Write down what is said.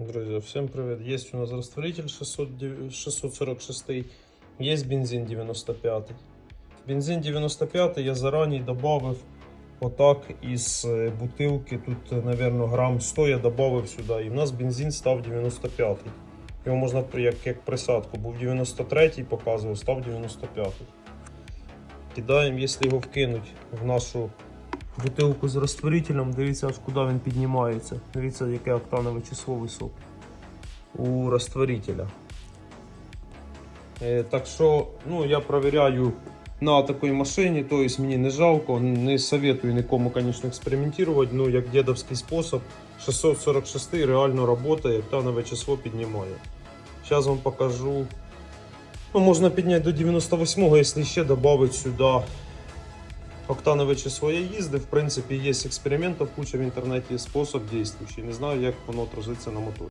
Друзья, всем привет. Есть у нас растворитель 600, 646, есть бензин 95. Бензин 95 я заранее добавив отак із е, бутилки, тут, наверное, грам 100 я добавив сюди. І в нас бензин став 95. Його можна як, як присадку. Був 93 показував, став 95. Кидаємо, якщо його вкинуть в нашу бутилку з розтворителем, дивіться, аж куди він піднімається. Дивіться, яке октанове число високе у розтворителя. Е, так що, ну, я проверяю на такій машині, то есть мені не жалко, не советую нікому, конечно, експериментувати, ну, як дедовський спосіб, 646 реально работає, октанове число піднімає. Зараз вам покажу. Ну, можна підняти до 98-го, якщо ще додати сюди октанове своє їзди. В принципі, є експериментів, куча в інтернеті спосіб дійствуючий. Не знаю, як воно отразиться на моторі.